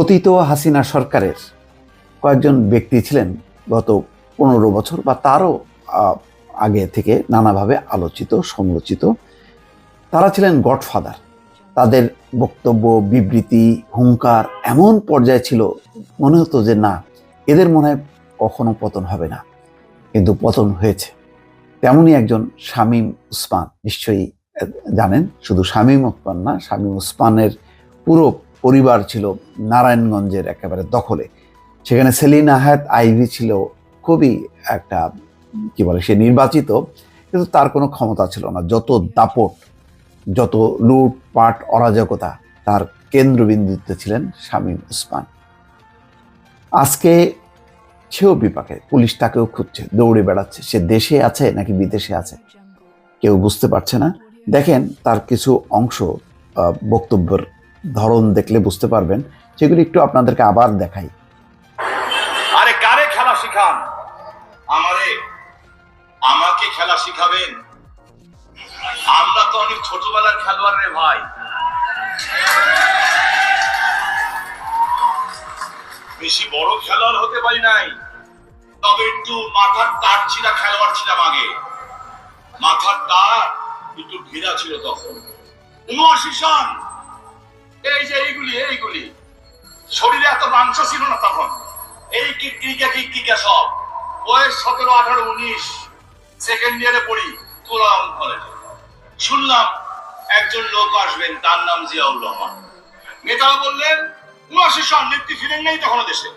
পতিত হাসিনা সরকারের কয়েকজন ব্যক্তি ছিলেন গত পনেরো বছর বা তারও আগে থেকে নানাভাবে আলোচিত সমালোচিত তারা ছিলেন গডফাদার। তাদের বক্তব্য, বিবৃতি, হুঙ্কার এমন পর্যায়ে ছিল, মনে হতো যে না, এদের মনে হয় কখনো পতন হবে না। কিন্তু পতন হয়েছে। তেমনই একজন শামীম উসমান, নিশ্চয়ই জানেন, শুধু শামীম উসমান না, শামীম উসমানের পুরো পরিবার ছিল নারায়ণগঞ্জের একেবারে দখলে। সেখানে সেলিনা হায়াত আইভি ছিল খুবই একটা, কি বলে, সে নির্বাচিত, কিন্তু তার কোনো ক্ষমতা ছিল না। যত দাপট, যত লুটপাট, অরাজকতা, তার কেন্দ্রবিন্দুতে ছিলেন শামীম উসমান আজকে সেও বিপাকে, পুলিশ তাকেও খুঁজছে, দৌড়ে বেড়াচ্ছে। সে দেশে আছে নাকি বিদেশে আছে? কেউ বুঝতে পারছে না। দেখেন, তার কিছু অংশ বক্তব্যের ধরন দেখলে বুঝতে পারবেন। সেগুলি একটু আপনাদেরকে আবার দেখাই। আরে কারে খেলা শিখান? আমারে, আমাকে খেলা শিখাবেন? আমরা তো অনেক ছোটবেলার খেলোয়াড় রে ভাই। বেশি বড় খেলোয়াড় হতে পারি নাই। তবে একটু মাথার তার ছিঁড়া খেলোয়াড় ছিলাম আগে। মাথার তার একটু ঘেরা ছিল তখন। উনআশি এই যে এইগুলি এইগুলি। শরীরে এত মাংস ছিল না তখন। এই কিকটিকা কিকটিকা সব? বয়স সতেরো, আঠারো, উনিশ। সেকেন্ড ইয়ারে পড়ি তুলাম কলেজে শুনলাম একজন লোক আসবেন, তার নাম জিয়াউর রহমান। নেতারা বললেন, উনআশি সন নেত্রী ফিরেন নেই তখন দেশে।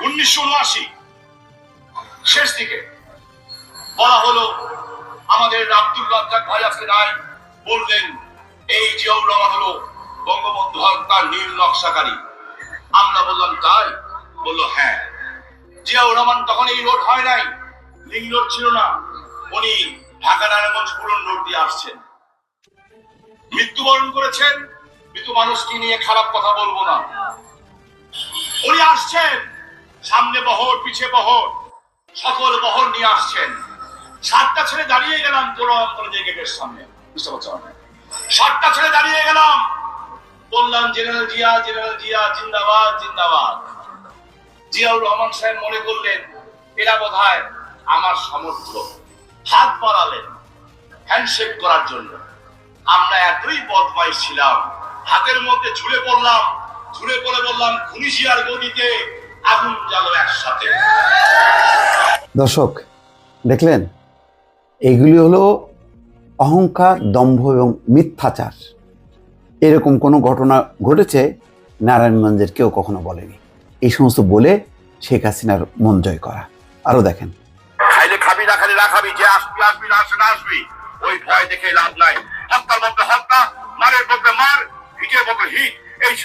উনিশশো উনআশি, শেষ দিকে। বলা হলো, আমাদের আব্দুল রাজ্জাক ভাই আজকে নাই, বললেন, এই জিয়াউর রহমান হলো বঙ্গবন্ধু হত্যার নীল নকশাকারী। আমরা বললাম, তাই? বলল হ্যাঁ। জিয়াউর রহমান তখন এই রোড হয় নাই। লিঙ্ক রোড ছিল না। উনি ঢাকা নারায়ণগঞ্জ পুরন রোড দিয়ে আসছেন। মৃত্যুবরণ করেছেন। মৃত্যু মানুষকে নিয়ে খারাপ কথা বলব না। উনি আসছেন। সামনে বহর, পিছে বহর। সকল বহর নিয়ে আসছেন। সাতটা ছেড়ে দাঁড়িয়ে গেলাম তোরম কলেজের গেটের সামনে। বুঝতে পারছ? সাতটা ছেড়ে দাঁড়িয়ে গেলাম। বললাম, জেনারেল জিয়া জেনারেল জিয়া, জিন্দাবাদ জিন্দাবাদ। জিয়াউর রহমান সাহেব মনে করলেন, এরা বোধ আমার সামর্থ্য হাত বাড়ালেন হ্যান্ডশেক করার জন্য। আমরা এতই বদমাইশ ছিলাম, হাতের মধ্যে ঝুলে পড়লাম, ঝুলে পড়ে বললাম খুনিশিয়ার গদিতে আগুন জ্বালো একসাথে। দর্শক, দেখলেন, এগুলি হলো অহংকার, দম্ভ এবং মিথ্যাচার। এরকম কোনো ঘটনা ঘটেছে? নারায়ণগঞ্জের কেউ কখনো বলেনি। এই সমস্ত বলে শেখ হাসিনার মন জয় করা। আরও দেখেন। খালি এই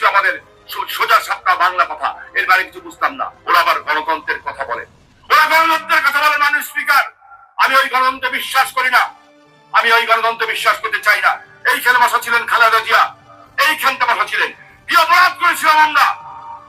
সোজা বাংলা কথা। এর বুঝতাম না। আবার কথা বলে। কথা স্পিকার। আমি ওই গণতন্ত্রে বিশ্বাস করি না। আমি ওই গণতন্ত্রে বিশ্বাস করতে চাই না। এইখানে বসা ছিলেন খালেদা জিয়া। এইখানটা বসা ছিলেন। কি অপরাধ করেছিলাম আমরা?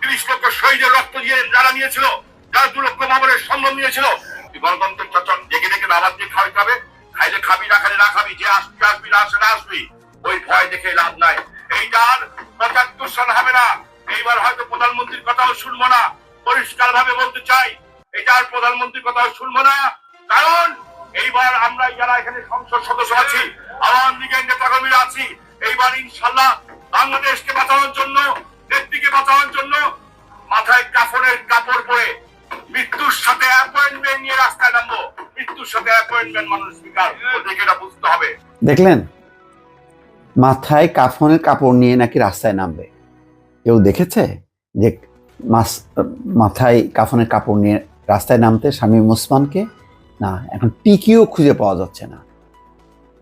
তিরিশ লক্ষ শহীদের রক্ত দিয়ে যারা নিয়েছিল, যারা দু লক্ষ মামলের সম্মান নিয়েছিল। এই গণতন্ত্রের চর্চা ডেকে ডেকে নামাজ দিয়ে খাওয়াইতে হবে খাইলে খাবি, না খাইলে না খাবি, যে আসবি আসবি, না আসবে না আসবি। ওই ভয় দেখে লাভ নাই। এইটার পঁচাত্তর সাল হবে না। এইবার হয়তো প্রধানমন্ত্রীর কথাও শুনব না। পরিষ্কার ভাবে বলতে চাই এটার প্রধানমন্ত্রীর কথাও শুনব না। কারণ এইবার আমরা যারা এখানে সংসদ সদস্য আছি, আওয়ামী লীগের নেতাকর্মীরা আছি, এইবার ইনশাল্লাহ বাংলাদেশকে বাঁচানোর জন্য নেত্রীকে বাঁচানোর জন্য মাথায় কাফনের কাপড় পরে মৃত্যুর সাথে অ্যাপয়েন্টমেন্ট নিয়ে রাস্তায় নামবো। মৃত্যুর সাথে অ্যাপয়েন্টমেন্ট মানুষ স্পিকার ওদেরকে এটা বুঝতে হবে। দেখলেন? মাথায় কাফনের কাপড় নিয়ে নাকি রাস্তায় নামবে। কেউ দেখেছে যে মাথায় কাফনের কাপড় নিয়ে রাস্তায় নামতে স্বামী ওসমানকে? না, এখন টিকিও খুঁজে পাওয়া যাচ্ছে না।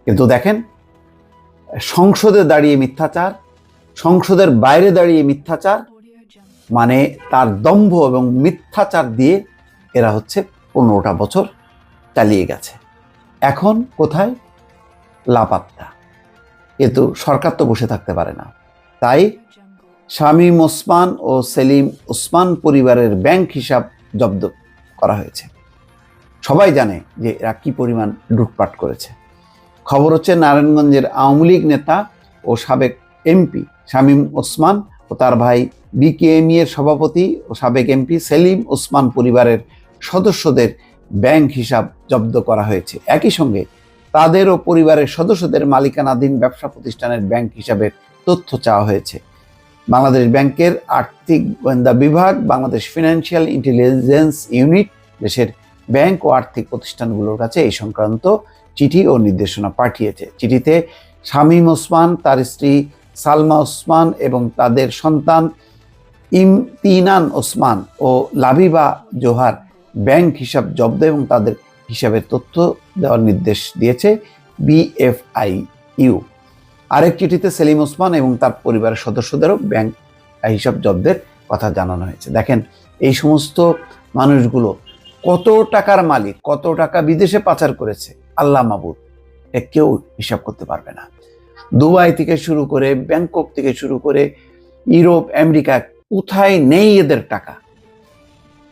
কিন্তু দেখেন, সংসদে দাঁড়িয়ে মিথ্যাচার সংসদের বাইরে দাঁড়িয়ে মিথ্যাচার মানে তার দম্ভ এবং মিথ্যাচার দিয়ে এরা হচ্ছে পনেরোটা বছর চালিয়ে গেছে। এখন কোথায়? লাপাত্তা। কিন্তু সরকার তো বসে থাকতে পারে না। তাই শামীম ওসমান ও সেলিম ওসমান পরিবারের ব্যাংক হিসাব জব্দ করা হয়েছে। সবাই জানে যে এরা কী পরিমাণ লুটপাট করেছে। খবর হচ্ছে নারায়ণগঞ্জের আওয়ামী লীগ নেতা ও সাবেক এমপি শামীম ওসমান ও তার ভাই বিকেএমই এর সভাপতি ও সাবেক এমপি সেলিম ওসমান পরিবারের সদস্যদের ব্যাংক হিসাব জব্দ করা হয়েছে। একই সঙ্গে তাদের ও পরিবারের সদস্যদের মালিকানাধীন ব্যবসা প্রতিষ্ঠানের ব্যাংক হিসাবের তথ্য চাওয়া হয়েছে। বাংলাদেশ ব্যাংকের আর্থিক গোয়েন্দা বিভাগ, বাংলাদেশ ফিনান্সিয়াল ইন্টেলিজেন্স ইউনিট দেশের ব্যাংক ও আর্থিক প্রতিষ্ঠানগুলোর কাছে এই সংক্রান্ত চিঠি ও নির্দেশনা পাঠিয়েছে। চিঠিতে শামীম ওসমান, তার স্ত্রী সালমা ওসমান এবং তাদের সন্তান ইমতিনান ওসমান ও লাবিবা জোহার ব্যাংক হিসাব জব্দ এবং তাদের হিসাবের তথ্য দেওয়ার নির্দেশ দিয়েছে বিএফআই ইউ আরেক চিঠিতে সেলিম ওসমান এবং তার পরিবারের সদস্যদেরও ব্যাংক হিসাব জব্দের কথা জানানো হয়েছে। দেখেন, এই সমস্ত মানুষগুলো কত টাকার মালিক, কত টাকা বিদেশে পাচার করেছে, আল্লাহ মাবুদ কেউ হিসাব করতে পারবে না। দুবাই থেকে শুরু করে ব্যাংকক থেকে শুরু করে ইউরোপ, আমেরিকা, কোথায় নেই এদের টাকা?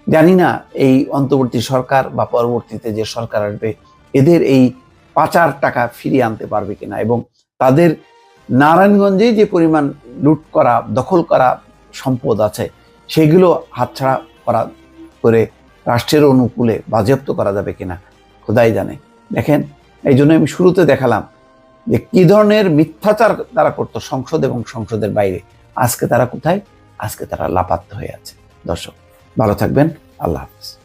জানি না এই অন্তর্বর্তী সরকার বা পরবর্তীতে যে সরকার আসবে, এদের এই পাচার টাকা ফিরিয়ে আনতে পারবে কিনা এবং তাদের নারায়ণগঞ্জে যে পরিমাণ লুট করা, দখল করা সম্পদ আছে, সেগুলো হাতছাড়া করা করে রাষ্ট্রের অনুকূলে বাজেয়াপ্ত করা যাবে কিনা? খোদাই জানে। দেখেন, এই জন্য আমি শুরুতে দেখালাম যে কি ধরনের মিথ্যাচার তারা করত সংসদ এবং সংসদের বাইরে? আজকে তারা কোথায়? আজকে তারা লাপাত্ত হয়ে আছে। দর্শক, ভালো থাকবেন। আল্লাহ হাফিজ।